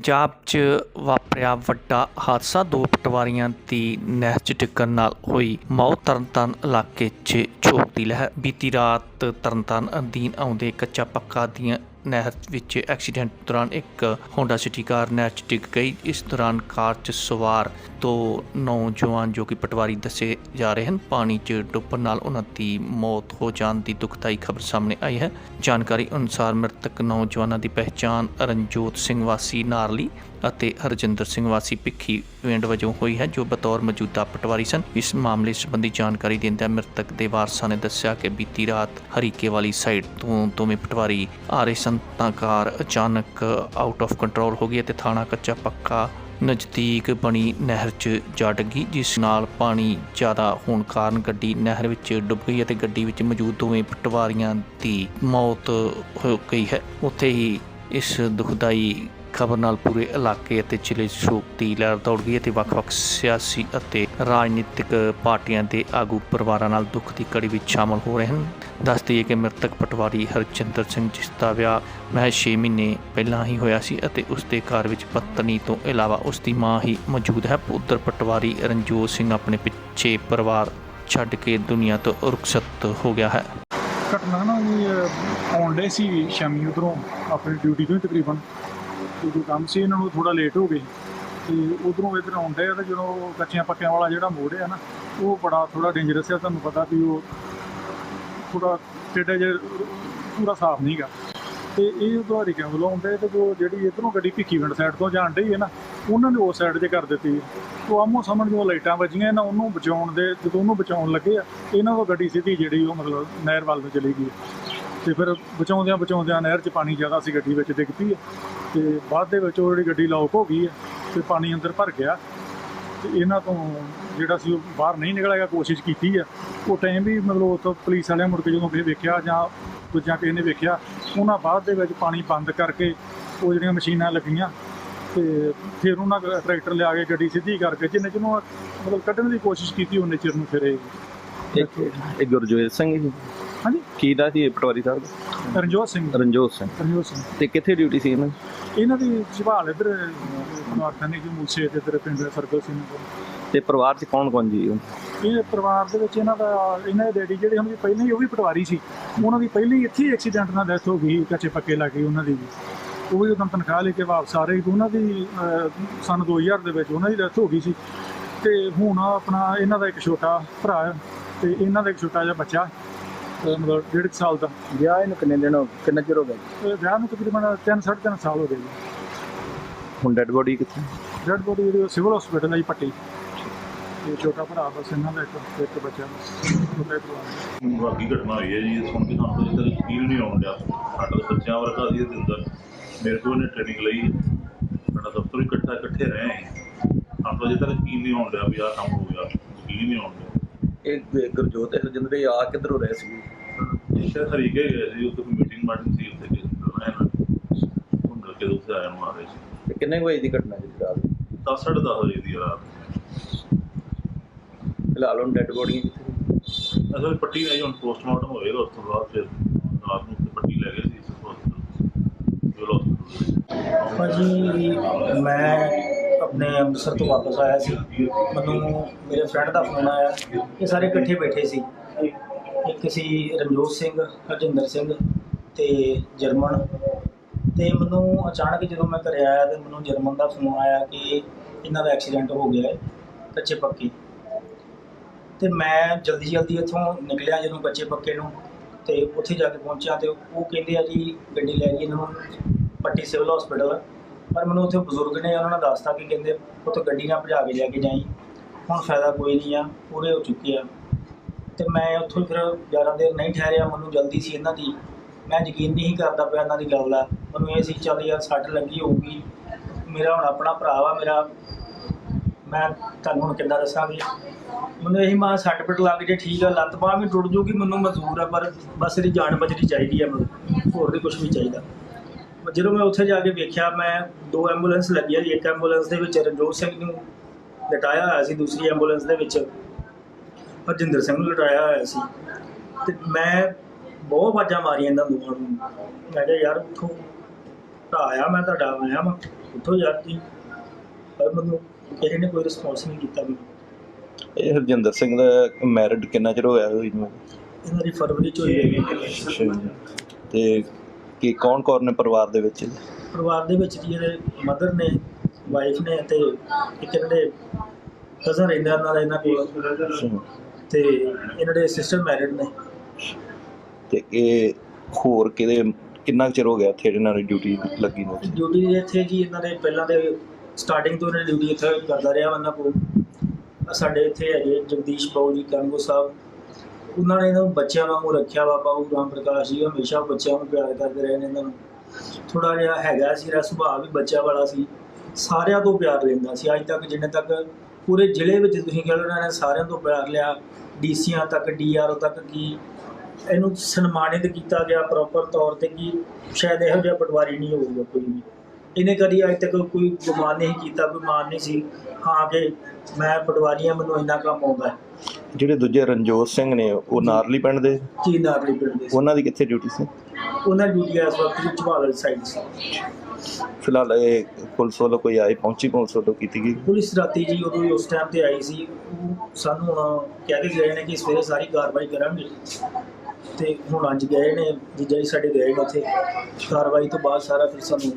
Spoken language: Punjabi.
ਪੰਜਾਬ 'ਚ ਵਾਪਰਿਆ ਵੱਡਾ ਹਾਦਸਾ, ਦੋ ਪਟਵਾਰੀਆਂ ਦੀ ਨਹਿਰ 'ਚ ਡਿੱਗਣ ਨਾਲ ਹੋਈ ਮੌਤ, ਤਰਨਤਾਰਨ ਇਲਾਕੇ 'ਚ ਛੋਕ ਦੀ ਲਹਿਰ। ਬੀਤੀ ਰਾਤ ਤਰਨਤਾਰਨ ਅਧੀਨ ਆਉਂਦੇ ਕੱਚਾ ਪੱਕਾ ਦੀਆਂ ਨਹਿਰ ਵਿੱਚ ਐਕਸੀਡੈਂਟ ਦੌਰਾਨ ਇੱਕ ਹੋਂਡਾ ਸਿਟੀ ਕਾਰ ਨਹਿਰ 'ਚ ਡਿੱਗ ਗਈ। ਇਸ ਦੌਰਾਨ ਕਾਰ 'ਚ ਸਵਾਰ ਦੋ ਨੌਜਵਾਨ ਜੋ ਕਿ ਪਟਵਾਰੀ ਦੱਸੇ ਜਾ ਰਹੇ ਹਨ, ਪਾਣੀ 'ਚ ਡੁੱਬਣ ਨਾਲ ਉਹਨਾਂ ਦੀ ਮੌਤ ਹੋ ਜਾਣ ਦੀ ਦੁਖਦਾਈ ਖਬਰ ਸਾਹਮਣੇ ਆਈ ਹੈ। ਜਾਣਕਾਰੀ ਅਨੁਸਾਰ ਮ੍ਰਿਤਕ ਨੌਜਵਾਨਾਂ ਦੀ ਪਹਿਚਾਣ ਰਣਜੋਤ ਸਿੰਘ ਵਾਸੀ ਨਾਰਲੀ ਅਤੇ ਹਰਜਿੰਦਰ ਸਿੰਘ ਵਾਸੀ ਭਿੱਖੀ ਪਿੰਡ ਵਜੋਂ ਹੋਈ ਹੈ, ਜੋ ਬਤੌਰ ਮੌਜੂਦਾ ਪਟਵਾਰੀ ਸਨ। ਇਸ ਮਾਮਲੇ ਸੰਬੰਧੀ ਜਾਣਕਾਰੀ ਦਿੰਦਿਆਂ ਮ੍ਰਿਤਕ ਦੇ ਵਾਰਸਾਂ ਨੇ ਦੱਸਿਆ ਕਿ ਬੀਤੀ ਰਾਤ ਹਰੀਕੇ ਵਾਲੀ ਸਾਈਡ ਤੋਂ ਦੋਵੇਂ ਪਟਵਾਰੀ ਆ ਰਹੇ ਸਨ। ਤਾਂ ਕਾਰ ਅਚਾਨਕ ਆਊਟ ਆਫ ਕੰਟਰੋਲ ਹੋ ਗਈ ਅਤੇ ਥਾਣਾ ਕੱਚਾ ਪੱਕਾ ਨਜ਼ਦੀਕ ਬਣੀ ਨਹਿਰ 'ਚ ਜਾ ਡੱਗੀ, ਜਿਸ ਨਾਲ ਪਾਣੀ ਜ਼ਿਆਦਾ ਹੋਣ ਕਾਰਨ ਗੱਡੀ ਨਹਿਰ ਵਿੱਚ ਡੁੱਬ ਗਈ ਅਤੇ ਗੱਡੀ ਵਿੱਚ ਮੌਜੂਦ ਦੋਵੇਂ ਪਟਵਾਰੀਆਂ ਦੀ ਮੌਤ ਹੋ ਗਈ ਹੈ। ਉੱਥੇ ਹੀ ਇਸ ਦੁਖਦਾਈ ਖਬਰ ਨਾਲ ਪੂਰੇ ਇਲਾਕੇ ਅਤੇ ਜ਼ਿਲ੍ਹੇ ਸ਼ੋਕ ਦੀ ਲਹਿਰ ਦੌੜ ਗਈ ਅਤੇ ਵੱਖ-ਵੱਖ ਸਿਆਸੀ ਅਤੇ ਰਾਜਨੀਤਿਕ ਪਾਰਟੀਆਂ ਦੇ ਆਗੂ ਪਰਿਵਾਰਾਂ ਨਾਲ ਦੁੱਖ ਦੀ ਕੜੀ ਵਿੱਚ ਸ਼ਾਮਲ ਹੋ ਰਹੇ ਹਨ। ਦੱਸ ਦਈਏ ਕਿ ਮ੍ਰਿਤਕ ਪਟਵਾਰੀ ਹਰਚੰਦਰ ਸਿੰਘ, ਜਿਸ ਦਾ ਵਿਆਹ ਮਹਿਜ਼ 6 ਮਹੀਨੇ ਪਹਿਲਾਂ ਹੀ ਹੋਇਆ ਸੀ ਅਤੇ ਉਸ ਦੇ ਘਰ ਵਿੱਚ ਪਤਨੀ ਤੋਂ ਇਲਾਵਾ ਉਸ ਦੀ ਮਾਂ ਹੀ ਮੌਜੂਦ ਹੈ। ਉਧਰ ਪਟਵਾਰੀ ਰਣਜੋਤ ਸਿੰਘ ਆਪਣੇ ਪਿੱਛੇ ਪਰਿਵਾਰ ਛੱਡ ਕੇ ਦੁਨੀਆ ਤੋਂ ਰੁਖਸਤ ਹੋ ਗਿਆ ਹੈ। ਘਟਨਾ ਨਾ ਜੀ ਆਉਣ ਡੇ ਸੀ ਸ਼ਾਮੀ ਉਧਰੋਂ, ਆਪਣੀ ਡਿਊਟੀ ਤੋਂ ਤਕਰੀਬਨ। ਤੇ ਜੋ ਕੰਮ ਸੀ, ਇਹਨਾਂ ਨੂੰ ਥੋੜਾ ਲੇਟ ਹੋ ਗਏ। ਤੇ ਉਧਰੋਂ ਇਧਰ ਆਉਂਦੇ ਆ ਤੇ ਜਦੋਂ ਕੱਚਿਆਂ ਪੱਕਿਆਂ ਵਾਲਾ ਜਿਹੜਾ ਮੋੜ ਆ ਨਾ, ਉਹ ਬੜਾ ਥੋੜਾ ਡੇਂਜਰਸ ਆ, ਤੁਹਾਨੂੰ ਪਤਾ ਵੀ ਉਹ ਥੋੜਾ ਟੇਡਾ ਜਿਹਾ, ਪੂਰਾ ਸਾਫ਼ ਨਹੀਂਗਾ ਤੇ ਇਹ ਉਧਰ ਹਰੀਕਿਆਂ ਵੱਲੋਂ ਆਉਂਦੇ ਤੇ ਜੋ ਜਿਹੜੀ ਇਧਰੋਂ ਗੱਡੀ ਭਿੱਖੀਵਿੰਡ ਸਾਈਡ ਤੋਂ ਜਾਣ ਡਈ ਹੈ ਨਾ, ਉਹਨਾਂ ਨੇ ਉਸ ਸਾਈਡ 'ਤੇ ਕਰ ਦਿੱਤੀ ਉਹ ਆਮੋ ਸਾਹਮਣੇ ਜੋ ਲਾਈਟਾਂ ਵੱਜੀਆਂ ਨਾ, ਉਹਨੂੰ ਬਚਾਉਣ ਦੇ, ਜਦੋਂ ਉਹਨੂੰ ਬਚਾਉਣ ਲੱਗੇ ਆ, ਇਹਨਾਂ ਤੋਂ ਗੱਡੀ ਸਿੱਧੀ ਜਿਹੜੀ ਉਹ ਮਤਲਬ ਨਹਿਰ ਵੱਲ ਨੂੰ ਚਲੀ ਗਈ ਤੇ ਫਿਰ ਬਚਾਉਂਦਿਆਂ ਬਚਾਉਂਦਿਆਂ ਨਹਿਰ 'ਚ ਪਾਣੀ ਜ਼ਿਆਦਾ ਸੀ, ਗੱਡੀ ਵਿੱਚ ਡਿੱਗਦੀ ਹੈ ਤੇ ਬਾਅਦ ਦੇ ਵਿੱਚ ਉਹ ਜਿਹੜੀ ਗੱਡੀ ਲੌਕ ਹੋ ਗਈ ਹੈ ਤੇ ਪਾਣੀ ਅੰਦਰ ਭਰ ਗਿਆ। ਤੇ ਇਹਨਾਂ ਤੋਂ ਜਿਹੜਾ ਸੀ ਉਹ ਬਾਹਰ ਨਹੀਂ ਨਿਕਲਿਆ ਕੋਸ਼ਿਸ਼ ਕੀਤੀ ਆ ਉਹ ਟਾਈਮ ਵੀ ਮਤਲਬ ਉੱਥੋਂ ਪੁਲਿਸ ਵਾਲਿਆਂ ਮੁੜ ਕੇ ਜਦੋਂ ਫਿਰ ਵੇਖਿਆ ਜਾਂ ਦੂਜਾ ਕਿਸੇ ਨੇ ਵੇਖਿਆ ਉਹਨਾਂ ਬਾਅਦ ਦੇ ਵਿੱਚ ਪਾਣੀ ਬੰਦ ਕਰਕੇ ਉਹ ਜਿਹੜੀਆਂ ਮਸ਼ੀਨਾਂ ਲੱਗੀਆਂ ਤੇ ਫਿਰ ਉਹਨਾਂ ਟਰੈਕਟਰ ਲਿਆ ਕੇ ਗੱਡੀ ਸਿੱਧੀ ਕਰਕੇ ਜਿੰਨੇ ਜਿਹਨੂੰ ਮਤਲਬ ਕੱਢਣ ਦੀ ਕੋਸ਼ਿਸ਼ ਕੀਤੀ ਉਹਨੇ ਚਿਰ ਨੂੰ ਫਿਰ ਇਹ ਗੁਰਜੋਤ ਸਿੰਘ ਜੀ। ਹਾਂਜੀ। ਕੀ ਦਾ ਸੀ ਪਟਵਾਰੀ ਸਾਹਿਬ? ਰਣਜੋਤ ਸਿੰਘ। ਰਣਜੋਤ ਸਿੰਘ। ਰਣਜੋਤ ਸਿੰਘ। ਤੇ ਕਿੱਥੇ ਡਿਊਟੀ ਸੀ ਇਹਨਾਂ ਦੀ? ਇਹਨਾਂ ਦੀ ਸੰਭਾਲ ਇੱਧਰ ਮਾਰਖਾਨੇ ਦੀ ਮੂਸੇ ਦੇ ਤੇਰੇ ਪਿੰਡ ਸਰਕਲ ਸਿੰਘ ਤੇ ਪਰਿਵਾਰ 'ਚ ਕੌਣ ਕੌਣ ਜੀ? ਇਹ ਪਰਿਵਾਰ ਦੇ ਵਿੱਚ ਇਹਨਾਂ ਦਾ ਇਹਨਾਂ ਦੇ ਡੈਡੀ ਜਿਹੜੇ ਹੁਣ ਵੀ ਪਹਿਲਾਂ ਹੀ ਉਹ ਵੀ ਪਟਵਾਰੀ ਸੀ। ਉਹਨਾਂ ਦੀ ਪਹਿਲਾਂ ਹੀ ਇੱਥੇ ਐਕਸੀਡੈਂਟ ਨਾਲ ਡੈਥ ਹੋ ਗਈ ਕੱਚੇ ਪੱਕੇ ਲੱਗੇ ਉਹਨਾਂ ਦੀ ਵੀ। ਉਹ ਵੀ ਉਦੋਂ ਤਨਖਾਹ ਲੈ ਕੇ ਵਾਪਸ ਆ ਰਹੇ ਸੀ। ਉਹਨਾਂ ਦੀ ਅਹ, ਸਨ 2000 ਦੇ ਵਿੱਚ ਉਹਨਾਂ ਦੀ ਡੈਥ ਹੋ ਗਈ ਸੀ। ਤੇ ਹੁਣ ਆਪਣਾ ਇਹਨਾਂ ਦਾ ਇੱਕ ਛੋਟਾ ਭਰਾ ਹੈ ਤੇ ਇਹਨਾਂ ਦਾ ਇੱਕ ਛੋਟਾ ਜਿਹਾ ਬੱਚਾ। ਅਹ, ਮਤਲਬ ਡੇਢ ਕੁ ਸਾਲ ਦਾ ਵਿਆਹ ਇਹਨੂੰ ਕਿੰਨੇ ਦਿਨ ਹੋ ਕਿੰਨਾ ਚਿਰ ਹੋ ਗਿਆ ਤੇ ਵਿਆਹ ਨੂੰ ਤਕਰੀਬਨ 3 3.5 ਸਾਲ ਹੋ ਗਏ ਜੀ। ਹੁਣ ਡੈਡ ਬੋਡੀ ਕਿੱਥੇ? ਡੈਡ ਬੋਡੀ ਜਿਹੜੀ ਸਿਵਲ ਹਸਪੀਟਲ ਹੈ ਜੀ ਪੱਟੀ। ਤੇ ਛੋਟਾ ਭਰਾ ਬਸ ਇਹਨਾਂ ਦਾ ਇੱਕ ਇੱਕ ਬੱਚਾ। ਛੋਟਾ ਹੀ ਪਰਿਵਾਰ ਘਟਨਾ ਹੋਈ ਹੈ ਜੀ ਇਹ ਸੁਣ ਕੇ ਸਾਨੂੰ ਤਾਂ ਇੱਥੇ ਯਕੀਨ ਨਹੀਂ ਆਉਣ ਡਿਆ। ਸਾਡਾ ਤਾਂ ਬੱਚਿਆਂ ਵਰਗਾ ਸੀ ਇਹਦੇ ਅੰਦਰ। ਮੇਰੇ ਕੋਲ ਨੇ ਟ੍ਰੇਨਿੰਗ ਲਈ। ਸਾਡਾ ਦਫ਼ਤਰ ਵੀ ਇਕੱਠਾ ਇਕੱਠੇ ਰਹੇ ਸਾਨੂੰ ਤਾਂ ਅਜੇ ਤੱਕ ਯਕੀਨ ਨਹੀਂ ਆਉਣ ਡਿਆ ਵੀ ਆਹ ਕੰਮ ਹੋ ਗਿਆ। ਯਕੀਨ ਨਹੀਂ ਆਉਣ ਡਿਆ। ਇਹ ਗੁਰਜੋਤ ਹਰਜਿੰਦਰ ਇਹ ਆ ਕਿੱਧਰੋਂ ਰਹੇ ਸੀ? ਸ਼ਾਇਦ ਹਰੀਕੇ ਗਏ ਸੀ ਉੱਥੇ ਕੋਈ ਮੀਟਿੰਗ ਮਾਟਿੰਗ ਸੀ ਉੱਥੇ ਕਿ ਰਹਿਣ ਹੁੰਦਾ ਕਿ ਉੱਥੇ ਆਇਆ ਨੂੰ ਆ ਰਹੇ ਸੀ। ਤੇ ਕਿੰਨੇ ਵਜੇ ਦੀ ਘਟਨਾ ਜੀ ਰਾਤ? ਦਸ ਸਾਢੇ ਦਸ ਵਜੇ ਦੀ ਰਾਤ। ਫਿਲਹਾਲ ਹੁਣ ਡੈਡ ਬੋਡੀ ਕਿੱਥੇ? ਅਸਲ ਪੱਟੀ ਨਹੀਂ ਹੁਣ ਪੋਸਟਮਾਰਟਮ ਹੋਏਗਾ ਉਸ ਤੋਂ ਬਾਅਦ ਫਿਰ ਰਾਤ ਨੂੰ ਉੱਥੇ ਪੱਟੀ ਲੈ ਗਏ ਸੀ ਇਸ ਹਸਪਤਾਲ ਭਾਜੀ ਮੈਂ ਆਪਣੇ ਅੰਮ੍ਰਿਤਸਰ ਤੋਂ ਵਾਪਸ ਆਇਆ ਸੀ। ਮੈਨੂੰ ਮੇਰੇ ਫਰੈਂਡ ਦਾ ਫੋਨ ਆਇਆ। ਇਹ ਸਾਰੇ ਇਕੱਠੇ ਬੈਠੇ ਸੀ। ਇੱਕ ਸੀ ਰਣਜੋਤ ਸਿੰਘ, ਹਰਜਿੰਦਰ ਸਿੰਘ ਤੇ ਜਰਮਨ। ਤੇ ਮੈਨੂੰ ਅਚਾਨਕ ਜਦੋਂ ਮੈਂ ਘਰੇ ਆਇਆ ਤੇ ਮੈਨੂੰ ਜਰਮਨ ਦਾ ਫੋਨ ਆਇਆ ਕਿ ਇਹਨਾਂ ਦਾ ਐਕਸੀਡੈਂਟ ਹੋ ਗਿਆ ਹੈ, ਕੱਚੇ ਪੱਕੇ। ਤੇ ਮੈਂ ਜਲਦੀ ਜਲਦੀ ਇੱਥੋਂ ਨਿਕਲਿਆ ਜਦੋਂ ਕੱਚੇ ਪੱਕੇ ਨੂੰ ਤੇ ਉੱਥੇ ਜਾ ਕੇ ਪਹੁੰਚਿਆ ਤੇ ਉਹ ਕਹਿੰਦੇ ਆ ਜੀ, ਗੱਡੀ ਲੈ ਗਈ ਇਹਨਾਂ ਨੂੰ। ਪੱਟੀ ਸਿਵਲ ਹਸਪੀਟਲ ਪਰ ਮੈਨੂੰ ਉੱਥੇ ਬਜ਼ੁਰਗ ਨੇ ਉਹਨਾਂ ਨੇ ਦੱਸਤਾ ਕਿ ਕਹਿੰਦੇ ਉੱਥੇ ਗੱਡੀ ਨਾਲ ਭਜਾ ਕੇ ਲੈ ਕੇ ਜਾਈ। ਹੁਣ ਫਾਇਦਾ ਕੋਈ ਨਹੀਂ ਆ, ਪੂਰੇ ਹੋ ਚੁੱਕੇ ਆ। ਤੇ ਮੈਂ ਉੱਥੋਂ ਫਿਰ ਜ਼ਿਆਦਾ ਦੇਰ ਨਹੀਂ ਠਹਿਰਿਆ, ਮੈਨੂੰ ਜਲਦੀ ਸੀ ਇਹਨਾਂ ਦੀ। ਮੈਂ ਯਕੀਨ ਨਹੀਂ ਕਰਦਾ ਪਿਆ ਇਹਨਾਂ ਦੀ ਗੱਲ ਆ ਮੈਨੂੰ ਇਹ ਸੀ, ਚੱਲ ਯਾਰ ਸੱਟ ਲੱਗੀ ਹੋਊਗੀ। ਮੇਰਾ ਹੁਣ ਆਪਣਾ ਭਰਾ ਵਾ ਮੇਰਾ। ਮੈਂ ਤੁਹਾਨੂੰ ਹੁਣ ਕਿੱਦਾਂ ਦੱਸਾਂਗੀ? ਮੈਨੂੰ ਇਹੀ ਮਾਂ ਸੱਟ ਪਿੱਟ ਲੱਗ ਜੇ ਠੀਕ ਆ, ਲੱਤ ਬਾਂਹ ਵੀ ਟੁੱਟ ਜੂਗੀ, ਮੈਨੂੰ ਮਜ਼ਦੂਰ ਆ, ਪਰ ਬਸ ਇਹਦੀ ਜਾਨ ਬਚਣੀ ਚਾਹੀਦੀ ਆ ਮੈਨੂੰ। ਹੋਰ ਨਹੀਂ ਕੁਝ ਵੀ ਚਾਹੀਦਾ। ਜਦੋਂ ਮੈਂ ਉੱਥੇ ਜਾ ਕੇ ਵੇਖਿਆ ਮੈਂ ਦੋ ਐਂਬੂਲੈਂਸ ਲੱਗੀਆਂ ਇੱਕ ਐਂਬੂਲੈਂਸ ਦੇ ਵਿੱਚ ਰਣਜੋਤ ਸਿੰਘ ਨੂੰ ਲਟਾਇਆ ਹੋਇਆ ਸੀ ਦੂਸਰੀ ਐਂਬੂਲੈਂਸ ਦੇ ਵਿੱਚ ਹਰਜਿੰਦਰ ਸਿੰਘ ਨੂੰ ਲਟਾਇਆ ਹੋਇਆ ਸੀ। ਤੇ ਮੈਂ ਬਹੁਤ ਆਵਾਜ਼ਾਂ ਮਾਰੀਆਂ ਇਹਨਾਂ ਦੋਵਾਂ ਨੂੰ। ਮੈਂ ਕਿਹਾ ਯਾਰ ਉੱਠੋ ਭਰਾ ਆ ਮੈਂ ਤੁਹਾਡਾ ਆਇਆ ਮੈਂ ਉੱਥੋਂ ਯਾਰ ਤੁਸੀਂ ਪਰ ਮੈਨੂੰ ਕਿਸੇ ਨੇ ਕੋਈ ਰਿਸਪੌਂਸ ਨਹੀਂ ਕੀਤਾ ਮੈਨੂੰ। ਇਹ ਹਰਜਿੰਦਰ ਸਿੰਘ ਦਾ ਮੈਰਿਡ ਕਿੰਨਾ ਚਿਰ ਹੋਇਆ ਹੋਈ ਨੂੰ ਇਹਨਾਂ ਦੀ ਫਰਵਰੀ ਚ ਹੋਈ ਹੈਗੀ ਤੇ ਕੀ ਕੌਣ ਕੌਣ ਨੇ ਪਰਿਵਾਰ ਦੇ ਵਿੱਚ? ਪਰਿਵਾਰ ਦੇ ਵਿੱਚ ਜੀ ਇਹਦੇ ਮਦਰ ਨੇ ਵਾਈਫ ਨੇ ਤੇ ਇੱਕ ਇਹਨਾਂ ਦੇ ਕਜ਼ਨ ਰਹਿੰਦਾ ਦਾ ਇਹਨਾਂ ਕੋਲ। ਤੇ ਇਹਨਾਂ ਦੇ ਸਿਸਟਰ ਮੈਰਿਡ ਨੇ। ਤੇ ਇਹ ਹੋਰ ਕਿਹਦੇ ਕਿੰਨਾ ਚਿਰ ਹੋ ਗਿਆ ਇੱਥੇ ਇਹਨਾਂ ਦੀ ਡਿਊਟੀ ਲੱਗੀ ਨੂੰ ਡਿਊਟੀ ਇੱਥੇ ਜੀ ਇਹਨਾਂ ਦੇ ਪਹਿਲਾਂ ਦੇ ਸਟਾਰਟਿੰਗ ਤੋਂ ਇਹਨਾਂ ਡਿਊਟੀ ਇੱਥੇ ਕਰਦਾ ਰਿਹਾ ਉਹਨਾਂ ਕੋਲ। ਸਾਡੇ ਇੱਥੇ ਹੈਗੇ ਜਗਦੀਸ਼ ਬਾਊ ਜੀ ਕੰਗੋ ਸਾਹਿਬ ਉਹਨਾਂ ਨੇ ਇਹਨਾਂ ਨੂੰ ਬੱਚਿਆਂ ਵਾਂਗੂ ਰੱਖਿਆ ਵਾ ਬਾਊ ਰਾਮ ਪ੍ਰਕਾਸ਼ ਜੀ ਹਮੇਸ਼ਾ ਬੱਚਿਆਂ ਨੂੰ ਪਿਆਰ ਕਰਦੇ ਰਹੇ ਨੇ ਇਹਨਾਂ ਨੂੰ। ਥੋੜਾ ਜਿਹਾ ਹੈਗਾ ਸੀ, ਇਹਦਾ ਸੁਭਾਅ ਵੀ ਬੱਚਿਆਂ ਵਾਲਾ ਸੀ। ਸਾਰਿਆਂ ਤੋਂ ਪਿਆਰ ਲੈਂਦਾ ਸੀ। ਅੱਜ ਤੱਕ ਜਿੰਨੇ ਤੱਕ ਪੂਰੇ ਜ਼ਿਲ੍ਹੇ ਵਿੱਚ ਤੁਸੀਂ ਕਹਿ ਲਓ ਇਹਨਾਂ ਨੇ ਸਾਰਿਆਂ ਤੋਂ ਪਿਆਰ ਲਿਆ, ਡੀਸੀਆਂ ਤੱਕ, ਡੀਆਰਓ ਤੱਕ ਕੀ ਇਹਨੂੰ ਸਨਮਾਨਿਤ ਕੀਤਾ ਗਿਆ ਪ੍ਰੋਪਰ ਤੌਰ ਤੇ ਕਿ ਸ਼ਾਇਦ ਇਹੋ ਜਿਹਾ ਪਟਵਾਰੀ ਨਹੀਂ ਹੋਊਗਾ ਕੋਈ ਵੀ। ਇਹਨੇ ਕਦੀ ਅੱਜ ਤੱਕ ਕੋਈ ਗੁਮਾਨ ਨਹੀਂ ਕੀਤਾ, ਕੋਈ ਮਾਨ ਨਹੀਂ ਸੀ। ਹਾਂ ਕਿ ਮੈਂ ਪਟਵਾਰੀ ਹਾਂ, ਮੈਨੂੰ ਇੰਨਾ ਕੰਮ ਆਉਂਦਾ ਜਿਹੜੇ ਦੂਜੇ ਰਣਜੋਤ ਸਿੰਘ ਨੇ ਉਹ ਨਾਰਲੀ ਪਿੰਡ ਦੇ? ਜੀ ਨਾਰਲੀ ਪਿੰਡ ਦੇ ਸੀ। ਉਹਨਾਂ ਦੀ ਕਿੱਥੇ ਡਿਊਟੀ ਸੀ? ਉਹਨਾਂ ਦੀ ਡਿਊਟੀ ਇਸ ਵਕਤ ਵਿੱਚ ਝਵਾਲ ਸਾਈਡ ਸੀ। ਫਿਲਹਾਲ ਇਹ ਪੁਲਿਸ ਵੱਲੋਂ ਕੋਈ ਆਏ ਪਹੁੰਚੀ ਪੁਲਿਸ ਵੱਲੋਂ ਕੀਤੀ ਗਈ? ਪੁਲਿਸ ਰਾਤੀ ਜੀ ਉਦੋਂ ਹੀ ਉਸ ਟਾਈਮ ਤੇ ਆਈ ਸੀ। ਉਹ ਸਾਨੂੰ ਹੁਣ ਕਹਿ ਕੇ ਗਏ ਨੇ ਕਿ ਸਵੇਰੇ ਸਾਰੀ ਕਾਰਵਾਈ ਕਰਾਂਗੇ। ਤੇ ਹੁਣ ਅੱਜ ਗਏ ਨੇ ਜੀਜਾ ਜੀ ਸਾਡੇ ਗਏ ਨੇ ਉੱਥੇ। ਕਾਰਵਾਈ ਤੋਂ ਬਾਅਦ ਸਾਰਾ ਫਿਰ ਸਾਨੂੰ